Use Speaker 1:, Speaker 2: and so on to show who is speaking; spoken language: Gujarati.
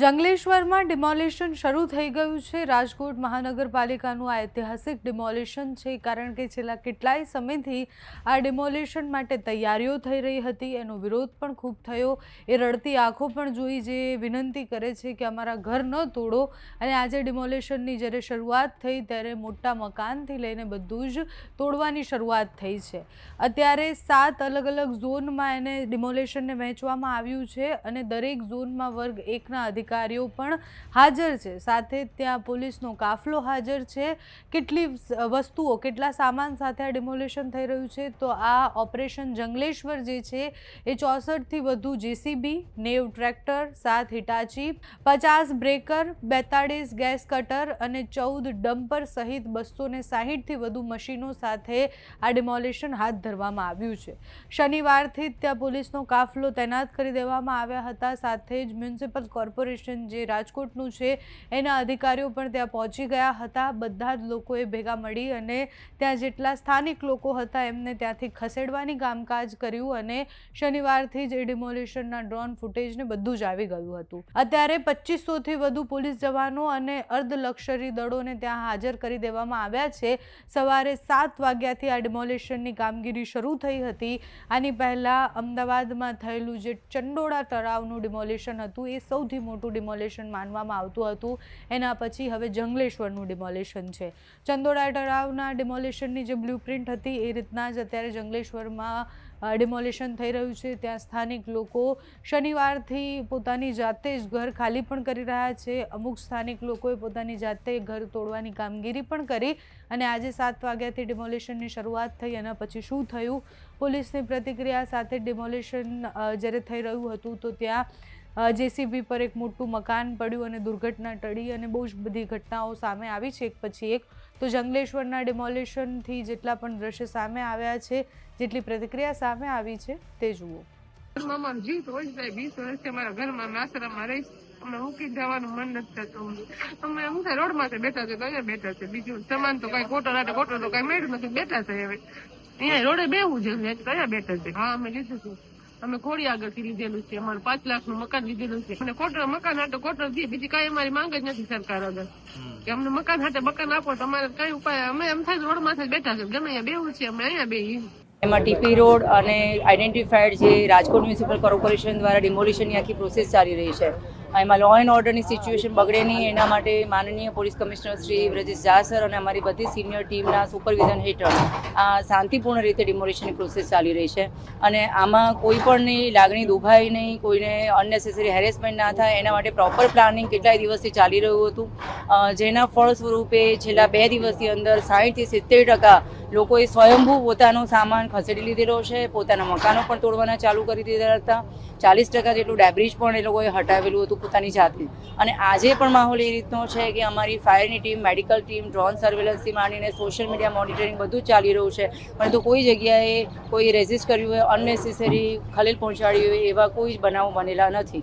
Speaker 1: જંગલેશ્વરમાં ડિમોલિશન શરૂ થઈ ગયું છે. રાજકોટ મહાનગરપાલિકાનું આ ઐતિહાસિક ડિમોલિશન છે, કારણ કે છેલ્લા કેટલાય સમયથી આ ડિમોલિશન માટે તૈયારીઓ થઈ રહી હતી. એનો વિરોધ પણ ખૂબ થયો. એ રડતી આંખો પણ જોઈ જે વિનંતી કરે છે કે અમારા ઘર ન તોડો. અને આજે ડિમોલિશનની જ્યારે શરૂઆત થઈ, ત્યારે મોટા મકાનથી લઈને બધું જ તોડવાની શરૂઆત થઈ છે. અત્યારે સાત અલગ અલગ ઝોનમાં એને ડિમોલિશનને વહેંચવામાં આવ્યું છે અને દરેક ઝોનમાં વર્ગ એકના અધિકારીઓ પણ હાજર છે. સાથે ત્યાં પોલીસનો કાફલો હાજર છે. કેટલી વસ્તુઓ, કેટલા સામાન સાથે આ ડિમોલેશન થઈ રહ્યું છે? તો આ ઓપરેશન જંગલેશ્વર જે છે, એ ચોસઠથી વધુ જેસીબી, નેવ ટ્રેક્ટર, સાત હિટાચી, પચાસ બ્રેકર, બેતાળીસ ગેસ કટર અને ચૌદ ડમ્પર સહિત બસો ને સાહીઠથી વધુ મશીનો સાથે આ ડિમોલિશન હાથ ધરવામાં આવ્યું છે. શનિવારથી ત્યાં પોલીસનો કાફલો તૈનાત કરી દેવામાં આવ્યા હતા. સાથે જ મ્યુનિસિપલ કોર્પોરેશન જે રાજકોટનું છે, એના અધિકારીઓ પણ ત્યાં પહોંચી ગયા હતા. બધા જ લોકોએ ભેગા મળી અને ત્યાં જેટલા સ્થાનિક લોકો હતા એમને ત્યાંથી ખસેડવાની કામકાજ કર્યું અને શનિવારથી જ એ ડિમોલિશનના ડ્રોન ફૂટેજને બધું જ આવી ગયું હતું. અત્યારે પચીસોથી વધુ પોલીસ જવાનો અને અર્ધલક્ષરી દળોને ત્યાં હાજર કરી દેવામાં આવ્યા છે. સવારે સાત વાગ્યાથી આ ડિમોલિશનની કામગીરી શરૂ થઈ હતી. આની પહેલાં અમદાવાદમાં થયેલું જે ચંડોળા તળાવનું ડિમોલિશન હતું, એ સૌથી મોટું ડિમોલિશન માનવામાં આવતું હતું. એના પછી હવે જંગલેશ્વરનું ડિમોલેશન છે. ચંદોડા તળાવના ડિમોલેશનની જે બ્લુપ્રિન્ટ હતી, એ રીતના જ અત્યારે જંગલેશ્વરમાં ડિમોલેશન થઈ રહ્યું છે. ત્યાં સ્થાનિક લોકો શનિવારથી પોતાની જાતે જ ઘર ખાલી પણ કરી રહ્યા છે. અમુક સ્થાનિક લોકોએ પોતાની જાતે ઘર તોડવાની કામગીરી પણ કરી અને આજે સાત વાગ્યાથી ડિમોલેશનની શરૂઆત થઈ. એના પછી શું થયું? પોલીસની પ્રતિક્રિયા સાથે ડિમોલેશન જ્યારે થઈ રહ્યું હતું, તો ત્યાં જેસીબી પર એક મોટું મકાન પડ્યું અને દુર્ઘટના ટળી અને બહુ જ બધી ઘટનાઓ સામે આવી છે. એક પછી એક તો જંગલેશ્વરના ડેમોલેશનથી જેટલા પણ દ્રશ્ય સામે આવ્યા છે, જેટલી પ્રતિક્રિયા સામે આવી છે, તે જુઓ.
Speaker 2: ઘરમાં અમારો હોય જાય વીસ વર્ષથી અમારા ઘરમાં અમે આશ્રમમાં રહીશ. અમને મૂકી જવાનું મન નથી થતું. અમે, હું રોડમાં બેઠા છે, તો અહીંયા બેઠા છે. બીજું સમાન તો કઈ કોટો કઈ નથી. બેઠા છે હવે. અહીંયા રોડે બેવું છે કયા બેઠા છે. હા, અમે લીધું છે અમે ઘોડી આગળથી લીધેલું છે. અમારું પાંચ લાખનું મકાન લીધેલું છે. અને કોટર મકાન હાટે કોટર દે. બીજી કઈ અમારી માંગ જ નથી સરકાર આગળ. કે અમને મકાન હાટે મકાન આપો તો અમારે કઈ ઉપાય અમે એમ થાય રોડમાંથી બેઠા છે. ગમે અહીંયા બેવું છે અમે અહીંયા બે
Speaker 3: એમાં ટીપી રોડ અને આઈડેન્ટિફાઈડ જે રાજકોટ મ્યુનિસિપલ કોર્પોરેશન દ્વારા ડિમોલિશનની આખી પ્રોસેસ ચાલી રહી છે. એમાં લો એન્ડ ઓર્ડરની સિચ્યુએશન બગડે નહીં, એના માટે માનનીય police commissioner Shri Vrajesh Jha sir અને અમારી બધી સિનિયર ટીમના સુપરવિઝન હેઠળ આ શાંતિપૂર્ણ રીતે ડિમોલિશનની પ્રોસેસ ચાલી રહી છે. અને આમાં કોઈ પણની લાગણી દુભાય નહીં, કોઈને અનનેસેસરી હેરેસમેન્ટ ના થાય, એના માટે પ્રોપર પ્લાનિંગ કેટલાય દિવસથી ચાલી રહ્યું હતું. જેના ફળ સ્વરૂપે છેલ્લા બે દિવસની અંદર સાહીઠથી સિત્તેર ટકા લોકોએ સ્વયંભૂ પોતાનો સામાન ખસેડી લીધેલો છે, પોતાના મકાનો પણ તોડવાના ચાલુ કરી દીધા હતા. ચાલીસ ટકા જેટલું ડેબ્રિજ પણ એ લોકોએ હટાવેલું હતું પોતાની જાતે અને આજે પણ માહોલ એ રીતનો છે કે અમારી ફાયરની ટીમ મેડિકલ ટીમ ડ્રોન સર્વેલન્સથી માંડીને સોશિયલ મીડિયા મોનિટરિંગ બધું ચાલી રહ્યું છે. પરંતુ કોઈ જગ્યાએ કોઈ રેઝિસ્ટ કર્યું હોય અનનેસેસરી ખલેલ પહોંચાડી હોય એવા કોઈ જ બનાવો બનેલા નથી.